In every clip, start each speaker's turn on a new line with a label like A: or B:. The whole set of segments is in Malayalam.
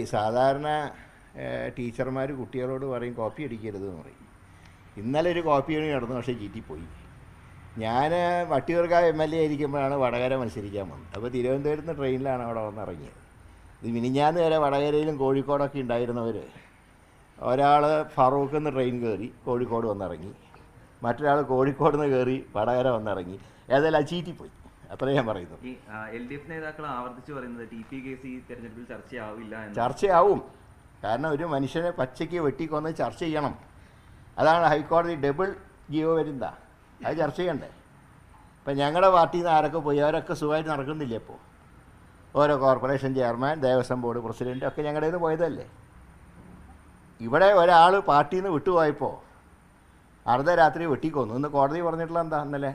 A: ഈ സാധാരണ ടീച്ചർമാർ കുട്ടികളോട് പറയും കോപ്പി അടിക്കരുത് എന്ന് പറയും. ഇന്നലെ ഒരു കോപ്പി നടന്നു പക്ഷേ ചീറ്റി പോയി ഞാൻ വട്ടിയൂർക്കാവ് എം എൽ എ ആയിരിക്കുമ്പോഴാണ് വടകര മത്സരിക്കാൻ വന്നത്. അപ്പോൾ തിരുവനന്തപുരത്ത് നിന്ന് ട്രെയിനിലാണ് അവിടെ വന്ന് ഇറങ്ങിയത് ഇത് മിനിഞ്ഞാന്ന് വരെ വടകരയിലും കോഴിക്കോടൊക്കെ ഉണ്ടായിരുന്നവർ ഒരാൾ ഫറൂഖിൽ നിന്ന് ട്രെയിൻ കയറി കോഴിക്കോട് വന്നിറങ്ങി. മറ്റൊരാൾ കോഴിക്കോട് നിന്ന് കയറി വടകര വന്നിറങ്ങി. ഏതായാലും ആ ചീറ്റിപ്പോയി. അത്രേ ഞാൻ പറയുന്നു
B: ഈ എൽ ഡി എഫ് നേതാക്കൾ ആവർത്തിച്ച് പറയുന്നത് ടി പി കേസ് ഈ തെരഞ്ഞെടുപ്പിൽ ചർച്ചയാവില്ല
A: ചർച്ചയാവും. കാരണം ഒരു മനുഷ്യനെ പച്ചയ്ക്ക് വെട്ടിക്കൊന്ന് ചർച്ച ചെയ്യണം. അതാണ് ഹൈക്കോടതി ഡബിൾ ജിയോ വരുന്ന അത് ചർച്ച ചെയ്യണ്ടേ? ഇപ്പം ഞങ്ങളുടെ പാർട്ടിയിൽ നിന്ന് ആരൊക്കെ പോയി? അവരൊക്കെ സുഖമായിട്ട് നടക്കുന്നില്ലേ ഇപ്പോൾ ഓരോ corporation chairman Devaswom board president ഒക്കെ ഞങ്ങളുടെ നിന്ന് പോയതല്ലേ? ഇവിടെ ഒരാൾ പാർട്ടിയിൽ നിന്ന് വിട്ടുപോയപ്പോൾ അർദ്ധരാത്രി വെട്ടിക്കൊന്നു. ഇന്ന് കോടതി പറഞ്ഞിട്ടുള്ള എന്താ ഇന്നലെ?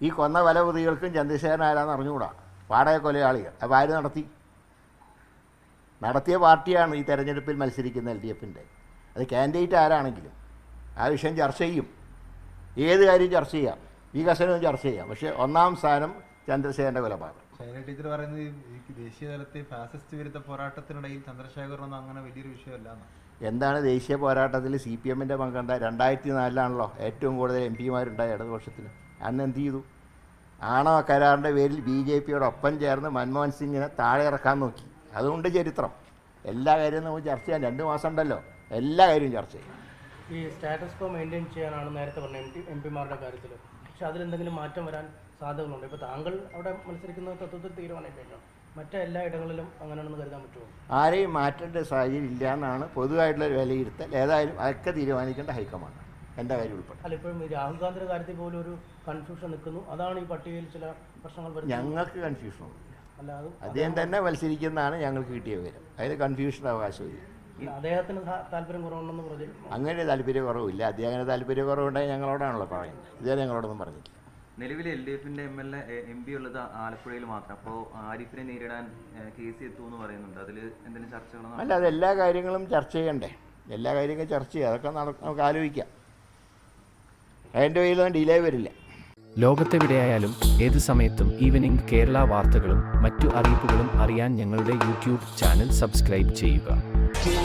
A: ഈ കൊന്ന പല പ്രതികൾക്കും ചന്ദ്രശേഖരൻ ആരാന്ന് അറിഞ്ഞുകൂടാ? വാടക കൊലയാളികൾ. അപ്പോൾ ആര് നടത്തി? നടത്തിയ പാർട്ടിയാണ് ഈ തെരഞ്ഞെടുപ്പിൽ മത്സരിക്കുന്ന എൽ ഡി എഫിന്റെ അത് കാൻഡിഡേറ്റ് ആരാണെങ്കിലും ആ വിഷയം ചർച്ച ചെയ്യും. ഏത് കാര്യം ചർച്ച ചെയ്യാം? വികസനവും ചർച്ച ചെയ്യാം. പക്ഷേ ഒന്നാം സ്ഥാനം ചന്ദ്രശേഖരന്റെ കൊലപാതകം.
C: ശൈല ടീച്ചർ പറയുന്നത് ഈ ദേശീയ തലത്തിൽ ഫാസിസ്റ്റ് വിരുദ്ധ പോരാട്ടത്തിനിടയിൽ ചന്ദ്രശേഖരനൊന്നും അങ്ങനെ വലിയൊരു വിഷയമല്ല
A: എന്താണ് ദേശീയ പോരാട്ടത്തിൽ സി പി എമ്മിന്റെ പങ്കെന്താ രണ്ടായിരത്തി നാലിലാണല്ലോ ഏറ്റവും കൂടുതൽ എം പിമാരുണ്ടായ ഇടതുപക്ഷത്തിന്. അന്ന് എന്ത് ചെയ്തു ആണവ കരാറിന്റെ പേരിൽ ബി ജെ പിയോടൊപ്പം ചേർന്ന് മൻമോഹൻ സിംഗിനെ താഴെ ഇറക്കാൻ നോക്കി. അതുകൊണ്ട് ചരിത്രം. എല്ലാ കാര്യവും നമുക്ക് ചർച്ച ചെയ്യാം. രണ്ട് മാസം ഉണ്ടല്ലോ എല്ലാ കാര്യവും ചർച്ച ചെയ്യാം.
D: ഈ സ്റ്റാറ്റസ് കോ മെയിന്റെയിൻ ചെയ്യാനാണ് നേരത്തെ പറഞ്ഞത് എം പി എം പിമാരുടെ കാര്യത്തിൽ പക്ഷെ അതിലെന്തെങ്കിലും മാറ്റം വരാൻ സാധ്യതകളുണ്ട്? ഇപ്പോൾ താങ്കൾ അവിടെ മത്സരിക്കുന്ന തത്വത്തിൽ തീരുമാനമായിട്ടാണ് മറ്റെല്ലാ ഇടങ്ങളിലും അങ്ങനെയാണെന്ന് കരുതാൻ പറ്റുമോ?
A: ആരെയും മാറ്റേണ്ട സാഹചര്യം ഇല്ല എന്നാണ് പൊതുവായിട്ടുള്ള വിലയിരുത്തൽ. ഏതായാലും അതൊക്കെ തീരുമാനിക്കേണ്ട ഹൈക്കമാൻഡ്. എന്റെ കാര്യം ഉൾപ്പെടെ.
D: അല്ല ഇപ്പോഴും രാഹുൽ ഗാന്ധിയുടെ കാര്യത്തിൽ പോലും ഒരു കൺഫ്യൂഷൻ നിൽക്കുന്നു. അതാണ് ഈ പട്ടികയിൽ ചില പ്രശ്നങ്ങൾ
A: ഞങ്ങൾക്ക് കൺഫ്യൂഷൻ
D: അല്ല അത്
A: അദ്ദേഹം തന്നെ മത്സരിക്കുന്നതാണ് ഞങ്ങൾക്ക് കിട്ടിയ വിവരം. അതിന് കൺഫ്യൂഷൻ അവകാശമില്ല
D: അദ്ദേഹത്തിന് താല്പര്യം കുറവുണ്ടെന്ന് പറഞ്ഞു
A: അങ്ങനെ താല്പര്യ കുറവില്ല. അദ്ദേഹത്തിന് താല്പര്യ കുറവുണ്ടെങ്കിൽ ഞങ്ങളോടാണല്ലോ പറയുന്നത്. ഇതുവരെ ഞങ്ങളോടൊന്നും പറഞ്ഞില്ല
B: നിലവിൽ എൽ ഡി എഫിന്റെ M L A M P ഉള്ളത് ആലപ്പുഴയിൽ മാത്രം. അപ്പോൾ ആരിഫിനെ നേരിടാൻ കെ സി എത്തുമെന്ന് പറയുന്നുണ്ട്. അതിൽ എന്തെങ്കിലും ചർച്ചകളോ
A: അല്ല അത് എല്ലാ കാര്യങ്ങളും ചർച്ച ചെയ്യണ്ടേ? എല്ലാ കാര്യങ്ങളും ചർച്ച ചെയ്യുക അതൊക്കെ നമുക്ക് ആലോചിക്കാം. അതിന്റെ കയ്യിലൊന്നും ഡിലേ വരില്ല.
E: ലോകത്തെവിടെയായാലും ഏത് സമയത്തും ഈവനിംഗ് കേരള വാർത്തകളും മറ്റു അറിയിപ്പുകളും അറിയാൻ ഞങ്ങളുടെ യൂട്യൂബ് ചാനൽ സബ്സ്ക്രൈബ് ചെയ്യുക.